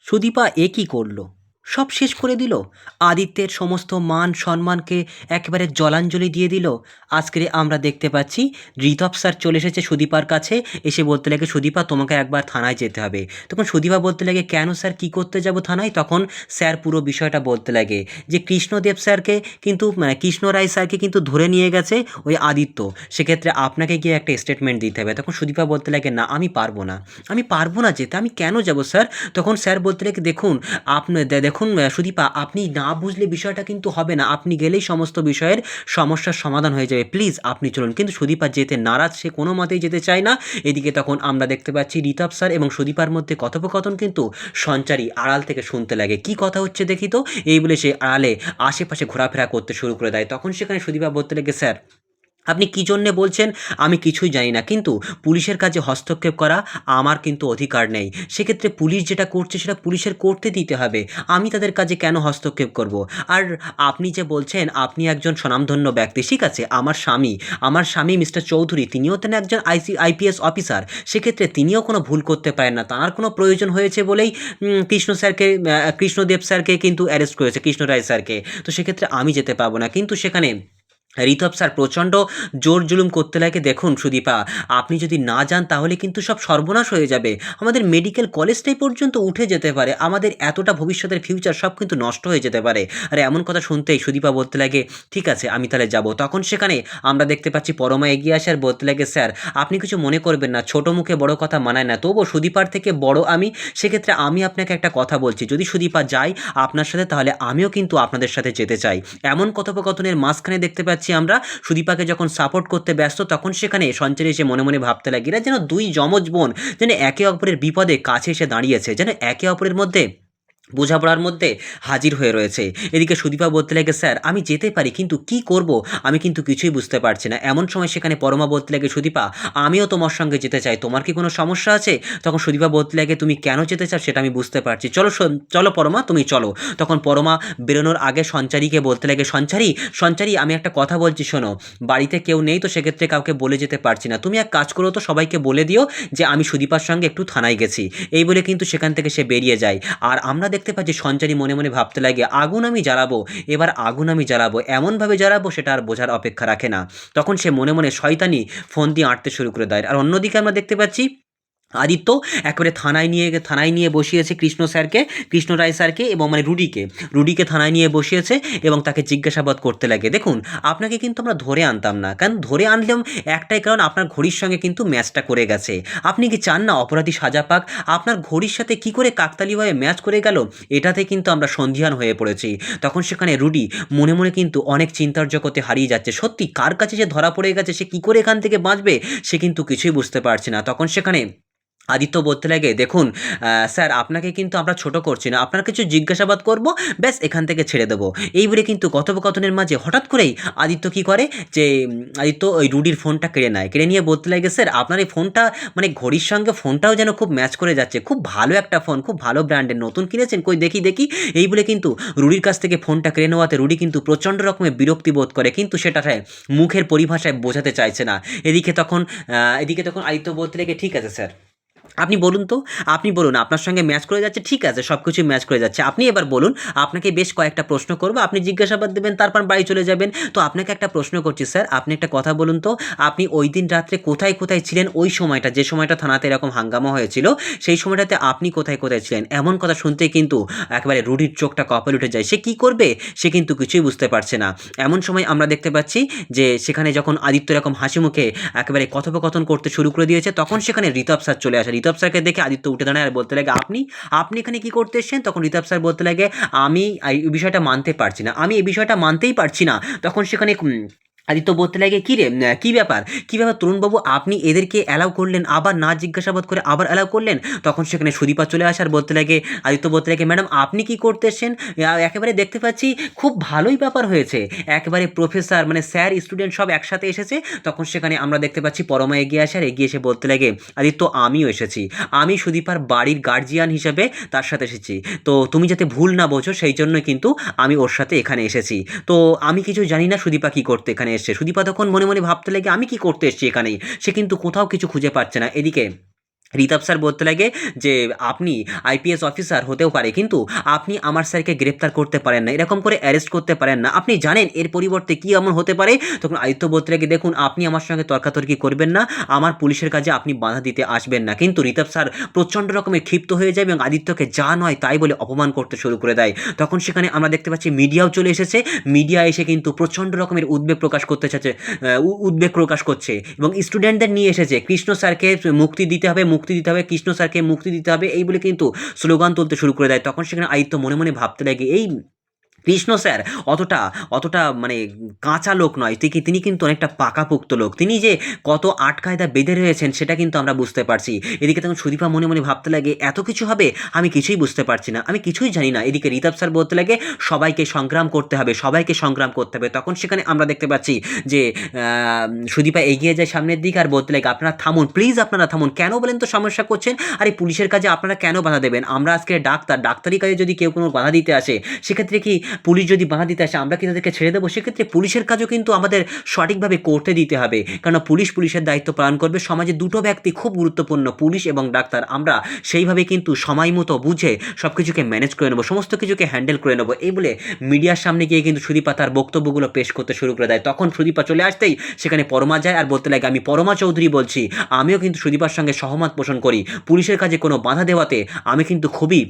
সুদীপা এ কী করল? সব শেষ করে দিল। আদিত্যের সমস্ত মান সম্মানকে একেবারে জলাঞ্জলি দিয়ে দিল। আজকে আমরা দেখতে পাচ্ছি ঋতপ স্যার চলে এসেছে সুদীপার কাছে, এসে বলতে লাগে, সুদীপা, তোমাকে একবার থানায় যেতে হবে। তখন সুদীপা বলতে লাগে, কেন স্যার, কি করতে যাব থানায়? তখন স্যার পুরো বিষয়টা বলতে লাগে যে, কৃষ্ণদেব স্যারকে কিন্তু মানে কৃষ্ণ রায় স্যারকে কিন্তু ধরে নিয়ে গেছে ওই আদিত্য। সেক্ষেত্রে আপনাকে গিয়ে একটা স্টেটমেন্ট দিতে হবে। তখন সুদীপা বলতে লাগে, না, আমি পারব না। আমি পারব না যেতে? আমি কেন যাব স্যার? তখন স্যার বলতে লাগে, দেখুন, আপনি দেখুন সুদীপা, আপনি না বুঝলে বিষয়টা কিন্তু হবে না। আপনি গেলেই সমস্ত বিষয়ের সমস্যার সমাধান হয়ে যাবে। প্লিজ, আপনি চলুন। কিন্তু সুদীপা যেতে নারাজ, সে কোনো মতেই যেতে চায় না। এদিকে তখন আমরা দেখতে পাচ্ছি রিতাপ স্যার এবং সুদীপার মধ্যে কথোপকথন কিন্তু সঞ্চারী আড়াল থেকে শুনতে লাগে। কি কথা হচ্ছে দেখি তো? এই বলে সে আড়ালে আশেপাশে ঘোরাফেরা করতে শুরু করে দেয়। তখন সেখানে সুদীপা বলতে লাগে, স্যার আপনি কী জন্যে বলছেন? আমি কিছুই জানি না। কিন্তু পুলিশের কাজে হস্তক্ষেপ করা আমার কিন্তু অধিকার নেই। সেক্ষেত্রে পুলিশ যেটা করছে সেটা পুলিশের করতে দিতে হবে। আমি তাদের কাজে কেন হস্তক্ষেপ করব? আর আপনি যে বলছেন, আপনি একজন স্বনামধন্য ব্যক্তি, ঠিক আছে? আমার স্বামী আমার স্বামী মিস্টার চৌধুরী, তিনিও তেন একজন আইসি আইপিএস অফিসার। সেক্ষেত্রে তিনিও কোনো ভুল করতে পারেন না। তার কোনো প্রয়োজন হয়েছে বলেই কৃষ্ণ স্যারকে কৃষ্ণদেব স্যারকে কিন্তু অ্যারেস্ট করেছে কৃষ্ণ রায় স্যারকে। তো সেক্ষেত্রে আমি যেতে পারব না। কিন্তু সেখানে ঋতব স্যার, প্রচণ্ড জোর জুলুম করতে লাগে। দেখুন সুদীপা, আপনি যদি না যান তাহলে কিন্তু সব সর্বনাশ হয়ে যাবে। আমাদের মেডিকেল কলেজটাই পর্যন্ত উঠে যেতে পারে। আমাদের এতটা ভবিষ্যতের ফিউচার সব কিন্তু নষ্ট হয়ে যেতে পারে। আর, এমন কথা শুনতেই সুদীপা বলতে লাগে, ঠিক আছে, আমি তাহলে যাব। তখন সেখানে আমরা দেখতে পাচ্ছি পরমা এগিয়ে আসে আর বলতে লাগে, স্যার, আপনি কিছু মনে করবেন না। ছোট মুখে বড় কথা মানায় না। তবুও সুদীপার থেকে বড় আমি, সেক্ষেত্রে আমি আপনাকে একটা কথা বলছি। যদি সুদীপা যায় আপনার সাথে, তাহলে আমিও কিন্তু আপনাদের সাথে যেতে চাই। এমন কথোপকথনের মাঝখানে দেখতে পাচ্ছি আমরা। সুদীপাকে যখন সাপোর্ট করতে ব্যস্ত, তখন সেখানে সঞ্চারী এসে মনে মনে ভাবতে লাগে যেন দুই যমজ বোন যেন একে অপরের বিপদে কাছে এসে দাঁড়িয়েছে, যেন একে অপরের মধ্যে বোঝাপড়ার মধ্যে হাজির হয়ে রয়েছে। এদিকে সুদীপা বলতে লাগে, স্যার, আমি যেতে পারি, কিন্তু কি করব? আমি কিন্তু কিছুই বুঝতে পারছি না। এমন সময় সেখানে পরমা বলতে লাগে, সুদীপা, আমিও তোমার সঙ্গে যেতে চাই। তোমার কি কোনো সমস্যা আছে? তখন সুদীপা বলতে লাগে, তুমি কেন যেতে চাও সেটা আমি বুঝতে পারছি। চলো চলো পরমা, তুমি চলো। তখন পরমা বেরোনোর আগে সঞ্চারীকে বলতে লাগে, সঞ্চারী সঞ্চারী, আমি একটা কথা বলছি, শোনো। বাড়িতে কেউ নেই তো সেক্ষেত্রে কাউকে বলে যেতে পারছি না। তুমি এক কাজ করো তো সবাইকে বলে দিও যে, আমি সুদীপার সঙ্গে একটু থানায় গেছি। এই বলে কিন্তু সেখান থেকে সে বেরিয়ে যায়। আর আমরা দেখতে পাচ্ছি, সঞ্চারী মনে মনে ভাবতে লাগে, আগুন আমি জ্বালাবো, এবার আগুন আমি জ্বালাবো, এমনভাবে জ্বালাবো সেটা আর বোঝার অপেক্ষা রাখে না। তখন সে মনে মনে, শয়তানি, ফোন দিয়ে আঁটতে শুরু করে দেয় আর অন্যদিকে আমরা দেখতে পাচ্ছি আদিত্য একেবারে থানায় নিয়ে থানায় নিয়ে বসিয়েছে কৃষ্ণ স্যারকে, কৃষ্ণ রায় স্যারকে এবং মানে রুডিকে। রুডিকে থানায় নিয়ে বসিয়েছে এবং তাকে জিজ্ঞাসাবাদ করতে লাগে। দেখুন, আপনাকে কিন্তু আমরা ধরে আনতাম না। কারণ ধরে আনলেও একটাই কারণ, আপনার ঘড়ির সঙ্গে কিন্তু ম্যাচটা করে গেছে। আপনি কি চান না অপরাধী সাজা পাক? আপনার ঘড়ির সাথে কি করে কাকতালিভাবে ম্যাচ করে গেল? এটাতে কিন্তু আমরা সন্ধিহান হয়ে পড়েছি। তখন সেখানে রুডি মনে মনে কিন্তু অনেক চিন্তার জগতে হারিয়ে যাচ্ছে। সত্যি, কার কাছে যে ধরা পড়ে গেছে, সে কি করে এখান থেকে বাঁচবে? সে কিন্তু কিছুই বুঝতে পারছে না। তখন সেখানে আদিত্য বলতে লাগে, দেখুন স্যার, আপনাকে কিন্তু আমরা ছোট করছি না। আপনার কিছু জিজ্ঞাসাবাদ করব, ব্যাস, এখান থেকে ছেড়ে দেবো। এই বলে কিন্তু কথোপকথনের মাঝে হঠাৎ করেই আদিত্য কি করে, যে আদিত্য ওই রুডির ফোনটা কেড়ে নেয়। কেড়ে নিয়ে বলতে লাগে, স্যার, আপনার এই ফোনটা মানে ঘড়ির সঙ্গে ফোনটাও যেন খুব ম্যাচ করে যাচ্ছে। খুব ভালো একটা ফোন, খুব ভালো ব্র্যান্ডের। নতুন কিনেছেন? কই, দেখি দেখি। এই বলে কিন্তু রুডির কাছ থেকে ফোনটা কেড়ে নেওয়াতে রুডি কিন্তু প্রচণ্ড রকমের বিরক্তি বোধ করে, কিন্তু সেটা মুখের পরিভাষায় বোঝাতে চাইছে না। এদিকে তখন এদিকে তখন আদিত্য বলতে লাগে, ঠিক আছে, স্যার। আপনি বলুন তো, আপনি বলুন, আপনার সঙ্গে ম্যাচ করে যাচ্ছে, ঠিক আছে সব কিছু ম্যাচ করে যাচ্ছে। আপনি এবার বলুন, আপনাকে বেশ কয়েকটা প্রশ্ন করব, আপনি জিজ্ঞাসাবাদ দেবেন, তারপর বাড়ি চলে যাবেন। তো আপনাকে একটা প্রশ্ন করছি, স্যার, আপনি একটা কথা বলুন তো, আপনি ওই দিন রাত্রে কোথায় কোথায় ছিলেন? ওই সময়টা, যে সময়টা থানাতে এরকম হাঙ্গামা হয়েছিল, সেই সময়টাতে আপনি কোথায় কোথায় ছিলেন? এমন কথা শুনতেই কিন্তু একেবারে রুডির চোখটা কপাল উঠে যায়। সে কি করবে? সে কিন্তু কিছুই বুঝতে পারছে না। এমন সময় আমরা দেখতে পাচ্ছি যে, সেখানে যখন আদিত্য এরকম হাসি মুখে একেবারে কথোপকথন করতে শুরু করে দিয়েছে, তখন সেখানে ঋতব স্যার চলে আসে। ঋতব স্যারকে দেখে আদিত্য উঠে দাঁড়ায় আর বলতে লাগে, আপনি আপনি এখানে কি করতে এসছেন? তখন ঋতব স্যার বলতে লাগে, আমি, এই বিষয়টা মানতে পারছি না। আমি এই বিষয়টা মানতেই পারছি না। তখন সেখানে আদিত্য বলতে লাগে কী রে কী ব্যাপার? কী ব্যাপার তরুণবাবু? আপনি এদেরকে অ্যালাউ করলেন আবার না জিজ্ঞাসাবাদ করে আবার অ্যালাউ করলেন? তখন সেখানে সুদীপা চলে আসার বলতে লাগে আদিত্য বলতে লাগে ম্যাডাম আপনি কি করতে এসেছেন আহ, একেবারে দেখতে পাচ্ছি খুব ভালোই ব্যাপার হয়েছে। একেবারে প্রফেসর মানে স্যার স্টুডেন্ট সব একসাথে এসেছে। তখন সেখানে আমরা দেখতে পাচ্ছি পরমা এগিয়ে আসে আর এগিয়ে এসে বলতে লাগে আদিত্য আমিও এসেছি। আমি সুদীপার বাড়ির গার্জিয়ান হিসেবে তার সাথে এসেছি। তো তুমি যাতে ভুল না বোঝো সেই জন্য কিন্তু আমি ওর সাথে এখানে এসেছি। তো আমি কিছু জানি না সুদীপা কী করতে এখানে এসছে। সুদীপা তখন মনে মনে ভাবতে লাগে, আমি কি করতে এসছি এখানে সে কিন্তু কোথাও কিছু খুঁজে পাচ্ছে না। এদিকে রিতাব স্যার বলতে লাগে যে, আপনি আইপিএস অফিসার হতেও পারে, কিন্তু আপনি আমার স্যারকে গ্রেপ্তার করতে পারেন না, এরকম করে অ্যারেস্ট করতে পারেন না। আপনি জানেন এর পরিবর্তে কী এমন হতে পারে? তখন আদিত্য বলতে লাগে, দেখুন, আপনি আমার সঙ্গে তর্কাতর্কি করবেন না, আমার পুলিশের কাজে আপনি বাধা দিতে আসবেন না। কিন্তু রিতাব স্যার প্রচণ্ড রকমের ক্ষিপ্ত হয়ে যায় এবং আদিত্যকে যা নয় তাই বলে অপমান করতে শুরু করে দেয়। তখন সেখানে আমরা দেখতে পাচ্ছি মিডিয়াও চলে এসেছে। মিডিয়া এসে কিন্তু প্রচণ্ড রকমের উদ্বেগ প্রকাশ করতে চাচ্ছে উদ্বেগ প্রকাশ করছে এবং স্টুডেন্টদের নিয়ে এসেছে। কৃষ্ণ স্যারকে মুক্তি দিতে হবে মুক্তি দিতে হবে, কৃষ্ণ স্যারকে মুক্তি দিতে হবে, এই বলে কিন্তু স্লোগান তুলতে শুরু করে দেয়। তখন সেখানে আদিত্য মনে মনে ভাবতে লাগে, এই কৃষ্ণ স্যার, অতটা অতটা মানে কাঁচা লোক নয়। তিনি তিনি কিন্তু অনেকটা পাকাপোক্ত লোক। তিনি যে কত আটকায়দা বেঁধে রয়েছেন, সেটা কিন্তু আমরা বুঝতে পারছি। এদিকে তখন সুদীপা মনে মনে ভাবতে লাগে, এত কিছু হবে? আমি কিছুই বুঝতে পারছি না। আমি কিছুই জানি না। এদিকে রিতাব স্যার বলতে লাগে, সবাইকে সংগ্রাম করতে হবে, সবাইকে সংগ্রাম করতে হবে। তখন সেখানে আমরা দেখতে পাচ্ছি যে সুদীপা এগিয়ে যায় সামনের দিকে আর বলতে লাগে, আপনারা থামুন প্লিজ আপনারা থামুন। কেন বলেন তো সমস্যা করছেন? আরে পুলিশের কাজে আপনারা কেন বাধা দেবেন? আমরা আজকে ডাক্তার, ডাক্তারি কাজে যদি কেউ কোনো বাধা দিতে আসে, সেক্ষেত্রে কি পুলিশ যদি বাধা দিতে আসে, আমরা কি তাদেরকে ছেড়ে দেবো? সেক্ষেত্রে পুলিশের কাজও কিন্তু আমাদের সঠিকভাবে করতে দিতে হবে। কারণ পুলিশ পুলিশের দায়িত্ব পালন করবে। সমাজে দুটো ব্যক্তি খুব গুরুত্বপূর্ণ, পুলিশ এবং ডাক্তার। আমরা সেইভাবে কিন্তু সময় মতো বুঝে সব কিছুকে ম্যানেজ করে নেব, সমস্ত কিছুকে হ্যান্ডেল করে নেব। এই বলে মিডিয়ার সামনে গিয়ে কিন্তু সুদীপা তার বক্তব্যগুলো পেশ করতে শুরু করে দেয়। তখন সুদীপা চলে আসতেই সেখানে পরমা যায় আর বলতে লাগে, আমি পরমা চৌধুরী বলছি। আমিও কিন্তু সুদীপার সঙ্গে সহমত পোষণ করি। পুলিশের কাজে কোনো বাধা দেওয়াতে আমি কিন্তু খুবই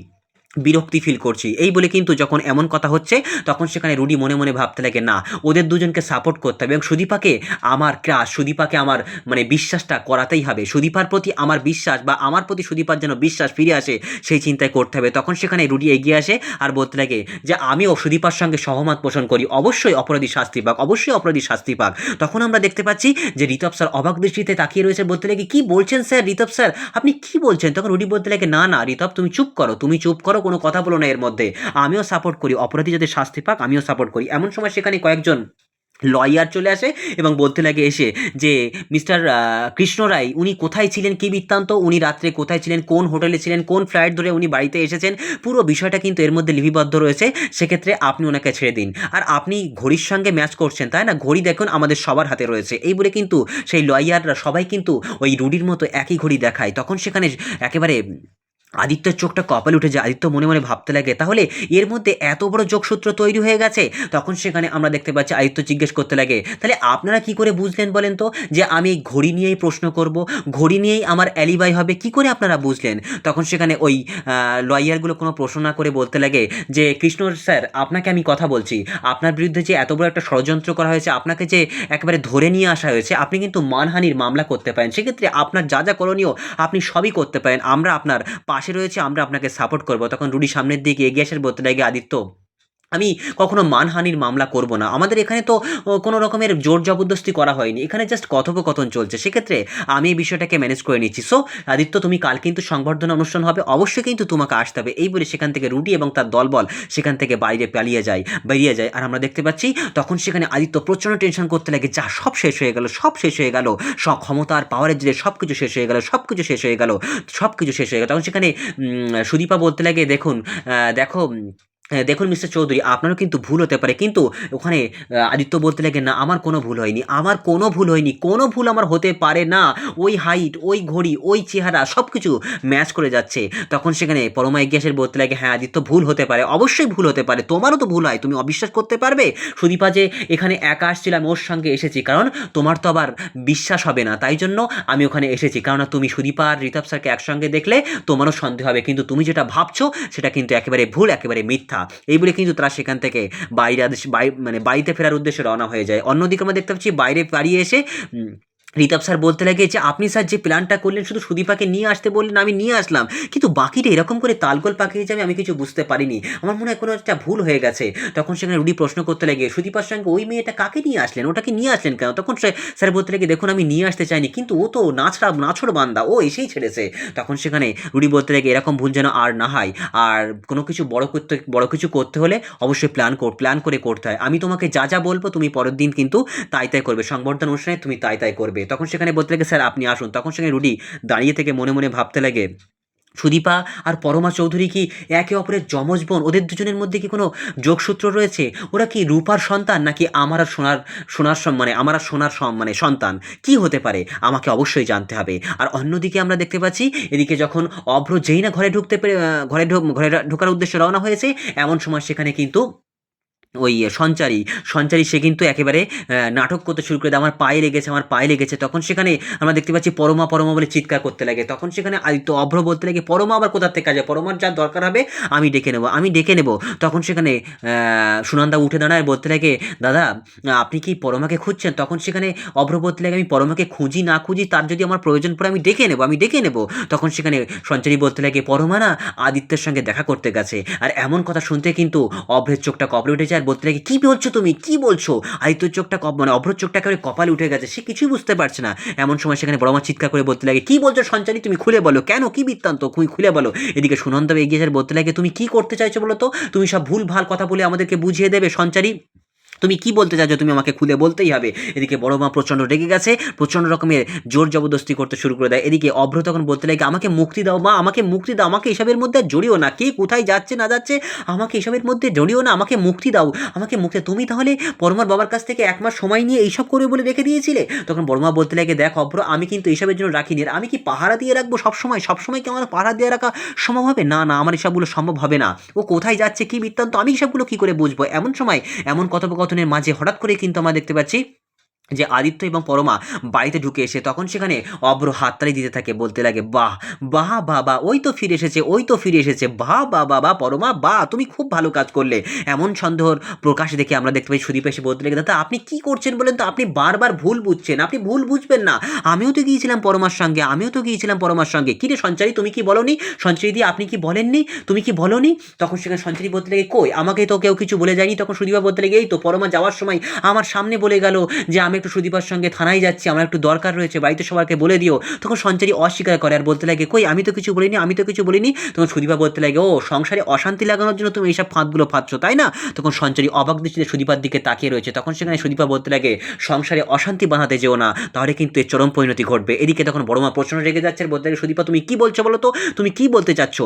বিরক্তি ফিল করছি। এই বলে কিন্তু যখন এমন কথা হচ্ছে, তখন সেখানে রুডি মনে মনে ভাবতে লাগে, না, ওদের দুজনকে সাপোর্ট করতে হবে। এবং সুদীপাকে আমার ক্রাশ সুদীপাকে আমার মানে বিশ্বাসটা করাতেই হবে। সুদীপার প্রতি আমার বিশ্বাস বা আমার প্রতি সুদীপার যেন বিশ্বাস ফিরে আসে, সেই চিন্তায় করতে হবে। তখন সেখানে রুডি এগিয়ে আসে আর বলতে লাগে যে, আমিও সুদীপার সঙ্গে সহমত পোষণ করি। অবশ্যই অপরাধী শাস্তি পাক, অবশ্যই অপরাধী শাস্তি পাক। তখন আমরা দেখতে পাচ্ছি যে ঋতব স্যার অবাক দৃষ্টিতে তাকিয়ে রয়েছে, বলতে লাগে, কি বলছেন স্যার ঋতব স্যার? আপনি কি বলছেন? তখন রুডি বলতে লাগে, না না ঋতব তুমি চুপ করো, তুমি চুপ করো কোনো কথা বলো না এর মধ্যে। আমিও সাপোর্ট করি, অপরাধী যাতে শাস্তি পাক, আমিও সাপোর্ট করি। এমন সময় সেখানে কয়েকজন লয়ার চলে আসে এবং বলতে লাগে এসে যে, মিস্টার কৃষ্ণ রায়, উনি কোথায় ছিলেন? কী বৃত্তান্ত? উনি রাত্রে কোথায় ছিলেন? কোন হোটেলে ছিলেন? কোন ফ্লাইট ধরে উনি বাড়িতে এসেছেন? পুরো বিষয়টা কিন্তু এর মধ্যে লিপিবদ্ধ রয়েছে। সেক্ষেত্রে আপনি ওনাকে ছেড়ে দিন। আর আপনি ঘড়ির সঙ্গে ম্যাচ করছেন, তাই না? ঘড়ি দেখুন আমাদের সবার হাতে রয়েছে। এই বলে কিন্তু সেই লয়াররা সবাই কিন্তু ওই রুডির মতো একই ঘড়ি দেখায়। তখন সেখানে একেবারে আদিত্যের চোখটা কপাল উঠে যায়। আদিত্য মনে মনে ভাবতে লাগে, তাহলে এর মধ্যে এত বড় যোগসূত্র তৈরি হয়ে গেছে? তখন সেখানে আমরা দেখতে পাচ্ছি আদিত্য জিজ্ঞেস করতে লাগে, তাহলে আপনারা কি করে বুঝলেন বলেন তো যে আমি ঘড়ি নিয়েই প্রশ্ন করব? ঘড়ি নিয়েই আমার অ্যালিবাই হবে, কি করে আপনারা বুঝলেন? তখন সেখানে ওই লয়ারগুলো কোনো প্রশ্ন না করে বলতে লাগে যে, কৃষ্ণ স্যার, আপনাকে আমি কথা বলছি। আপনার বিরুদ্ধে যে এত বড় একটা ষড়যন্ত্র করা হয়েছে, আপনাকে যে একেবারে ধরে নিয়ে আসা হয়েছে, আপনি কিন্তু মানহানির মামলা করতে পারেন। সেক্ষেত্রে আপনার যা যা করণীয়, আপনি সবই করতে পারেন। আমরা আপনার পাশে রয়েছে, আমরা আপনাকে সাপোর্ট করব। তখন রুডি সামনের দিকে এগিয়ে আসার বলতে লাগে আদিত্য। আমি কখনো মানহানির মামলা করব না। আমাদের এখানে তো কোনো রকমের জোর জবরদস্তি করা হয়নি। এখানে জাস্ট কথোপকথন চলছে। সেক্ষেত্রে আমি এই বিষয়টাকে ম্যানেজ করে নিচ্ছি। সো আদিত্য, তুমি কাল কিন্তু সংবর্ধনা অনুষ্ঠান হবে। অবশ্যই কিন্তু তোমাকে আসতে হবে। এই বলে সেখান থেকে রুটি এবং তার দলবল সেখান থেকে বাইরে পালিয়ে যায়, বেরিয়ে যায়। আর আমরা দেখতে পাচ্ছি, তখন সেখানে আদিত্য প্রচণ্ড টেনশন করতে লাগে। যা সব শেষ হয়ে গেল, সব শেষ হয়ে গেল। সব ক্ষমতার পাওয়ারের জেরে সব কিছু শেষ হয়ে গেল সব কিছু শেষ হয়ে গেল সব কিছু শেষ হয়ে গেল। তখন সেখানে সুদীপা বলতে লাগে, দেখুন দেখো দেখুন মিস্টার চৌধুরী, আপনারও কিন্তু ভুল হতে পারে, কিন্তু ওখানে আদিত্য বলতে লাগে, না, আমার কোনো ভুল হয়নি, আমার কোনো ভুল হয়নি, কোনো ভুল আমার হতে পারে না, ওই হাইট ওই ঘড়ি, ওই চেহারা সব কিছু ম্যাচ করে যাচ্ছে। তখন সেখানে পরমা এগিয়াসের বলতে লাগে হ্যাঁ আদিত্য, ভুল হতে পারে, অবশ্যই ভুল হতে পারে, তোমারও তো ভুল হয়, তুমি অবিশ্বাস করতে পারবে? সুদীপা যে এখানে একা আসছিলাম ওর সঙ্গে এসেছি, কারণ তোমার তো আবার বিশ্বাস হবে না, তাই জন্য আমি ওখানে এসেছি কারণ তুমি সুদীপা আর ঋতব স্যারকে একসঙ্গে দেখলে তোমারও সন্দেহ হবে, কিন্তু তুমি যেটা ভাবছ, সেটা কিন্তু একেবারে ভুল, একেবারে মিথ্যা। এই বলে কিন্তু তারা সেখান থেকে বাইরে মানে বাড়িতে ফেরার উদ্দেশ্যে রওনা হয়ে যায়। অন্যদিকে আমরা দেখতে পাচ্ছি বাইরে পাড়িয়ে এসে ঋতব স্যার বলতে লাগে যে, আপনি স্যার যে প্ল্যানটা করলেন, শুধু সুদীপাকে নিয়ে আসতে বললেন, আমি নিয়ে আসলাম। কিন্তু বাকিটা এরকম করে তালগোল পাকিয়ে যাবে, আমি কিছু বুঝতে পারিনি। আমার মনে হয় কোনো একটা ভুল হয়ে গেছে। তখন সেখানে রুডি প্রশ্ন করতে লাগে, সুদীপার সঙ্গে ওই মেয়েটা কাকে নিয়ে আসলেন? ওটাকে নিয়ে আসলেন কেন? তখন স্যার বলতে লাগে, দেখুন, আমি নিয়ে আসতে চাইনি, কিন্তু ও তো নাছড়া নাছড় বান্দা, ও এসেই ছেড়েছে। তখন সেখানে রুডি বলতে লাগে, এরকম ভুল যেন আর না হয়। আর কোনো কিছু বড় করতে, বড় কিছু করতে হলে অবশ্যই প্ল্যান প্ল্যান করে করতে হয়। আমি তোমাকে যা যা বলব, তুমি পরের দিন কিন্তু তাই তাই করবে। সংবর্ধনা অনুষ্ঠানে তুমি তাই তাই করবে। তখন সেখানে বলতে লাগে, স্যার, আপনি আসুন। তখন সেখানে রুডি দাঁড়িয়ে থেকে মনে মনে ভাবতে লাগে, সুদীপা আর পরমা চৌধুরী কি একে অপরের যমজ বোন? ওদের দুজনের মধ্যে কি কোনো যোগসূত্র রয়েছে? ওরা কি রূপার সন্তান নাকি আমার আর সোনার সোনার সম্মানে আমার আর সোনার সম্মানে সন্তান? কি হতে পারে? আমাকে অবশ্যই জানতে হবে। আর অন্যদিকে আমরা দেখতে পাচ্ছি, এদিকে যখন অভ্র যেই না ঘরে ঢুকতে পেরে ঘরে ঢোক, ঘরে ঢোকার উদ্দেশ্যে রওনা হয়েছে, এমন সময় সেখানে কিন্তু ওই সঞ্চারী সঞ্চারী সে কিন্তু একেবারে নাটক করতে শুরু করে দেয়। আমার পায়ে লেগেছে, আমার পায়ে লেগেছে। তখন সেখানে আমরা দেখতে পাচ্ছি পরমা পরমা বলে চিৎকার করতে লাগে। তখন সেখানে আদিত্য অভ্র বলতে লাগে, পরমা, আবার কোথার থেকে আসবে? পরমার যা দরকার হবে, আমি ডেকে নেব, আমি ডেকে নেব। তখন সেখানে সুনন্দা উঠে দাঁড়ায়, বলতে লাগে, দাদা, আপনি কি পরমাকে খুঁজছেন? তখন সেখানে অভ্র বলতে লাগে, আমি পরমাকে খুঁজি, না খুঁজি, তার যদি আমার প্রয়োজন পড়ে, আমি ডেকে নেব, আমি ডেকে নেব। তখন সেখানে সঞ্চারী বলতে লাগে, পরমা না, আদিত্যের সঙ্গে দেখা করতে গেছে। আর এমন কথা শুনতে কিন্তু অভ্রের চোখটা কপালে উঠে যায়। আর লাগে কী বলছো তুমি? কি বলছো? আদিত্যর চোখটা কপ মানে অভ্রত চোখটা করে কপাল উঠে গেছে, সে কিছুই বুঝতে পারছে না। এমন সময় সেখানে বড়মা চিৎকার করে বলতে লাগে, কি বলছো সঞ্চারী তুমি খুলে বলো। কেন? কি বৃত্তান্ত? তুমি খুলে বলো। এদিকে সুনন্দা এগিয়ে যার বলতে লাগে, তুমি কি করতে চাইছো বলো তো? তুমি সব ভুল ভালো কথা বলে আমাদেরকে বুঝিয়ে দেবে সঞ্চারী তুমি কি বলতে চাইছো তুমি আমাকে খুলে বলতেই হবে। এদিকে বড় মা প্রচণ্ড রেগে গেছে, প্রচণ্ড রকমের জোর জবরদস্তি করতে শুরু করে দেয়। এদিকে অভ্র তখন বলতে লাগে, আমাকে মুক্তি দাও মা, আমাকে মুক্তি দাও, আমাকে এসবের মধ্যে জড়িও না। কে কোথায় যাচ্ছে না যাচ্ছে, আমাকে এসবের মধ্যে জড়িও না, আমাকে মুক্তি দাও, আমাকে মুক্তি তুমি তাহলে পরমার বাবার কাছ থেকে এক মাস সময় নিয়ে এইসব করে বলে রেখে দিয়েছিলে? তখন বড়মা বলতে লাগে, দেখ অভ্র, আমি কিন্তু এইসবের জন্য রাখিনি। আমি কি পাহারা দিয়ে রাখব সবসময়? সবসময় কি আমার পাহারা দিয়ে রাখা সম্ভব হবে? না না, আমার এসবগুলো সম্ভব হবে না। ও কোথায় যাচ্ছে, কি বৃত্তান্ত, আমি এসবগুলো কী করে বুঝব? এমন সময়, এমন কথোপকথনের মাঝে হঠাৎ করে কিন্তু আমরা দেখতে পাচ্ছি যে আদিত্য এবং পরমা বাড়িতে ঢুকে এসে তখন সেখানে অব্র হাততালি দিতে থাকে, বলতে লাগে, বাহ বাহ বাহ ওই তো ফিরে এসেছে, ওই তো ফিরে এসেছে বাহ বাহ বাহ, পরমা, বাহ, তুমি খুব ভালো কাজ করলে। এমন সন্দেহর প্রকাশ দেখে আমরা দেখতে পাই সুদীপ এসে বলতে লাগে, দাদা, আপনি কি করছেন বলেন তো? আপনি বারবার ভুল বুঝছেন, আপনি ভুল বুঝবেন না। আমিও তো গিয়েছিলাম পরমার সঙ্গে, আমিও তো গিয়েছিলাম পরমার সঙ্গে। কি রে সঞ্চারী, তুমি কি বলনি? সঞ্চারী দি, আপনি কি বলেননি? তুমি কি বলনি? তখন সেখানে সঞ্চারী বলতে লাগে, কই, আমাকে তো কেউ কিছু বলে যায়নি? তখন সুদীপা বলতে লাগে, এই তো পরমা যাওয়ার সময় আমার সামনে বলে গেল যে আমি একটু সুদীপার সঙ্গে থানায় যাচ্ছি, আমার একটু দরকার রয়েছে, বাড়িতে সবাইকে বলে দিও। তখন সঞ্চারী অস্বীকার করে আর বলতে লাগে, কই, আমি তো কিছু বলিনি, আমি তো কিছু বলিনি। তখন সুদীপা বলতে লাগে, ও, সংসারে অশান্তি লাগানোর জন্য তুমি এইসব ফাঁদগুলো ফাঁদছো, তাই না? তখন সঞ্চারী অবাক দৃষ্টিতে সুদীপার দিকে তাকিয়ে রয়েছে। তখন সেখানে সুদীপা বলতে লাগে, সংসারে অশান্তি বাঁধাতে যেও না, তাহলে কিন্তু এর চরম পরিণতি ঘটবে। এদিকে তখন বড়মা প্রশ্ন রেগে যাচ্ছে বলতে লাগে, সুদীপা, তুমি কি বলছো বলো তো? তুমি কি বলতে চাচ্ছ?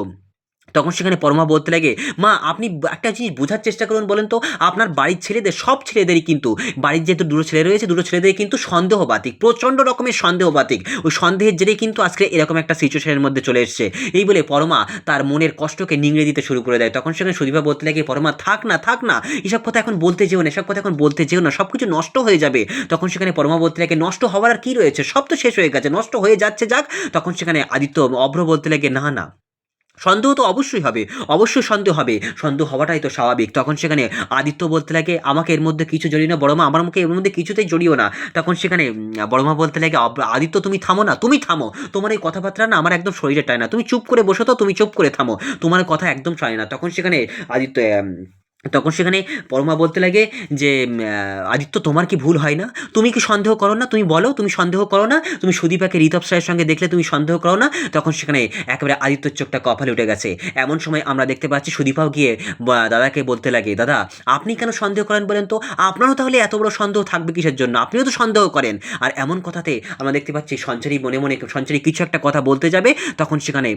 তখন সেখানে পরমা বলতে লাগে, মা, আপনি একটা জিনিস বোঝার চেষ্টা করুন বলেন তো, আপনার বাড়ির ছেলেদের, সব ছেলেদেরই কিন্তু, বাড়ির যেহেতু দুটো ছেলে রয়েছে, দুটো ছেলেদের কিন্তু সন্দেহবাতিক, প্রচণ্ড রকমের সন্দেহবাতিক, ওই সন্দেহের জেরেই কিন্তু আজকে এরকম একটা সিচুয়েশনের মধ্যে চলে এসছে। এই বলে পরমা তার মনের কষ্টকে নিংড়ে দিতে শুরু করে দেয়। তখন সেখানে সুদীপা বলতে লাগে, পরমা, থাক না থাক না, এসব কথা এখন বলতে যেও না, এসব কথা এখন বলতে যেও না সব কিছু নষ্ট হয়ে যাবে। তখন সেখানে পরমা বলতে লাগে, নষ্ট হওয়ার আর কী রয়েছে? সব তো শেষ হয়ে গেছে, নষ্ট হয়ে যাচ্ছে, যাক। তখন সেখানে আদিত্য অভ্র বলতে লাগে, না না সন্দেহ তো অবশ্যই হবে, অবশ্যই সন্দেহ হবে। সন্দেহ হওয়াটাই তো স্বাভাবিক। তখন সেখানে আদিত্য বলতে লাগে, আমাকে এর মধ্যে কিছু জড়িয়ে না বড়মা, আমার মুখে এর মধ্যে কিছুতেই জড়িও না। তখন সেখানে বড়মা বলতে লাগে আদিত্য, তুমি থামো না, তুমি থামো। তোমার এই কথাবার্তা না আমার একদম শরীরে টায় না। তুমি চুপ করে বসো তো, তুমি চুপ করে থামো। তোমার কথা একদম চায় না। তখন সেখানে আদিত্য তখন সেখানে পরমা বলতে লাগে যে আদিত্য, তোমার কি ভুল হয় না? তুমি কি সন্দেহ করো না? তুমি বলো, তুমি সন্দেহ করো না? তুমি সুদীপাকে ঋতব সাহের সঙ্গে দেখলে তুমি সন্দেহ করো না? তখন সেখানে একেবারে আদিত্যর চোখটা কপালে উঠে গেছে। এমন সময় আমরা দেখতে পাচ্ছি সুদীপাও গিয়ে দাদাকে বলতে লাগে, দাদা, আপনি কেন সন্দেহ করেন বলেন তো? আপনারও তাহলে এত বড় সন্দেহ থাকবে কিসের জন্য? আপনিও তো সন্দেহ করেন। আর এমন কথাতে আমরা দেখতে পাচ্ছি সঞ্চারী মনে মনে, সঞ্চারী কিছু একটা কথা বলতে যাবে, তখন সেখানে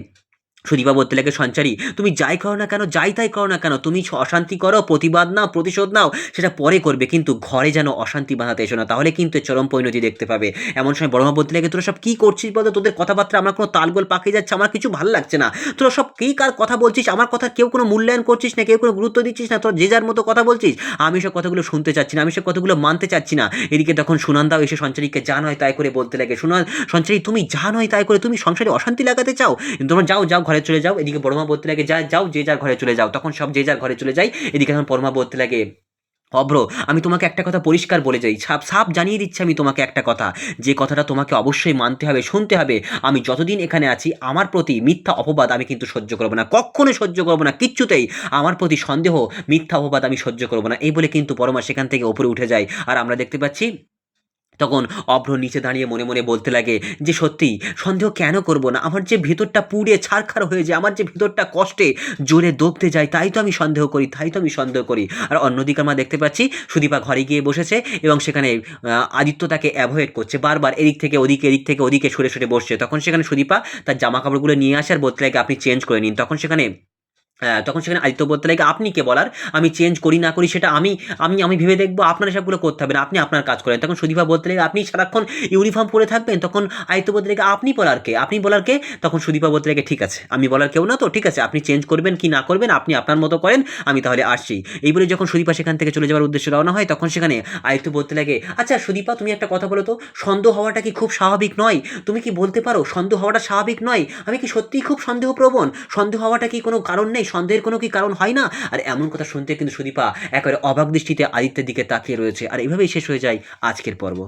সুদীপা বলতে লাগে সঞ্চারী, তুমি যাই করো না কেন, যাই তাই করো না কেন, তুমি অশান্তি করো, প্রতিবাদ নাও, প্রতিশোধ নাও, সেটা পরে করবে, কিন্তু ঘরে যেন অশান্তি বাঁধাতে এসো না, তাহলে কিন্তু চরম পরিণতি দেখতে পাবে। এমন সময় বড়মা বলতে লাগে তোরা সব কী করছিস বলতো তোদের কথাবার্তা, আমার কোনো তালগোল পাকিয়ে যাচ্ছে, আমার কিছু ভালো লাগছে না। তোরা সব কী কার কথা বলছিস? আমার কথা কেউ কোনো মূল্যায়ন করছিস না, কেউ কোনো গুরুত্ব দিচ্ছিস না, তোরা যে যার মতো কথা বলছিস, আমি সব কথাগুলো শুনতে চাচ্ছি না, আমি সব কথাগুলো মানতে চাচ্ছি না। এদিকে তখন সুনন্দাও এসে সঞ্চারীকে, যা নয় তাই করে, বলতে লাগে সুনা সঞ্চারী, তুমি যা নয় তাই করে, তুমি সংসারে অশান্তি লাগাতে চাও? তোমরা যাও যাও ঘরে চলে যাও, এদিকে বড়মা বলতে লাগে যা, যাও যে যার ঘরে চলে যাও। তখন সব যে যার ঘরে চলে যায়, এদিকে এখন পরমা বলতে লাগে অভ্র, আমি তোমাকে একটা কথা পরিষ্কার বলে যাই। সাপ সাপ জানিয়ে দিচ্ছি আমি তোমাকে একটা কথা। যে কথাটা তোমাকে অবশ্যই মানতে হবে, শুনতে হবে। আমি যতদিন এখানে আছি, আমার প্রতি মিথ্যা অপবাদ আমি কিন্তু সহ্য করব না। কখনোই সহ্য করব না, কিচ্ছুতেই। আমার প্রতি সন্দেহ, মিথ্যা অপবাদ আমি সহ্য করব না। এই বলে কিন্তু পরমা সেখান থেকে ওপরে উঠে যায়। আর আমরা দেখতে পাচ্ছি তখন অভ্র নিচে দাঁড়িয়ে মনে মনে বলতে লাগে যে, সত্যি, সন্দেহ কেন করব না? আমার যে ভিতরটা পুড়ে ছারখার হয়ে যায়, আমার যে ভিতরটা কষ্টে জোরে দবতে যায়, তাই তো আমি সন্দেহ করি, তাই তো আমি সন্দেহ করি। আর অন্যদিকে আমরা দেখতে পাচ্ছি, সুদীপা ঘরে গিয়ে বসেছে এবং সেখানে আদিত্য তাকে অ্যাভয়েড করছে। বারবার এদিক থেকে ওদিকে, এদিক থেকে ওদিকে সরে সরে বসছে। তখন সেখানে সুদীপা তার জামা কাপড়গুলো নিয়ে আসে আর বলতে লাগে, আপনি চেঞ্জ করে নিন। তখন সেখানে তখন সেখানে আদিত্য লাগে, আপনি কে বলার? আমি চেঞ্জ করি না করি সেটা আমি আমি আমি ভেবে দেখব, আপনার এসবগুলো করতে হবে না, আপনি আপনার কাজ করেন। তখন সুদীপা লাগে, আপনি সারাক্ষণ ইউনিফর্ম পরে থাকবেন? তখন আদিত্য লাগে, আপনি বলার কে? আপনি বলার কে? তখন সুদীপা লাগে, ঠিক আছে, আমি বলার কেউ না তো, ঠিক আছে, আপনি চেঞ্জ করবেন কি না করবেন, আপনি আপনার মতো করেন, আমি তাহলে আসছি। এই বলে যখন সুদীপা সেখান থেকে চলে যাওয়ার উদ্দেশ্যে রওনা হয়, তখন সেখানে আদিত্য বলতে লাগে আচ্ছা সুদীপা, তুমি একটা কথা বলো তো, সন্দেহ হওয়াটা কি খুব স্বাভাবিক নয়? তুমি কি বলতে পারো, সন্দেহ হওয়াটা স্বাভাবিক নয়? আমি কি সত্যিই খুব সন্দেহপ্রবণ? সন্দেহ হওয়াটা কি কোনো কারণ নেই? সন্দেহের কোনো কি কারণ হয় না? আর এমন কথা শুনতে কিন্তু সুদীপা একেবারে অবাক দৃষ্টিতে আদিত্যের দিকে তাকিয়ে রয়েছে। আর এভাবেই শেষ হয়ে যায় আজকের পর্ব।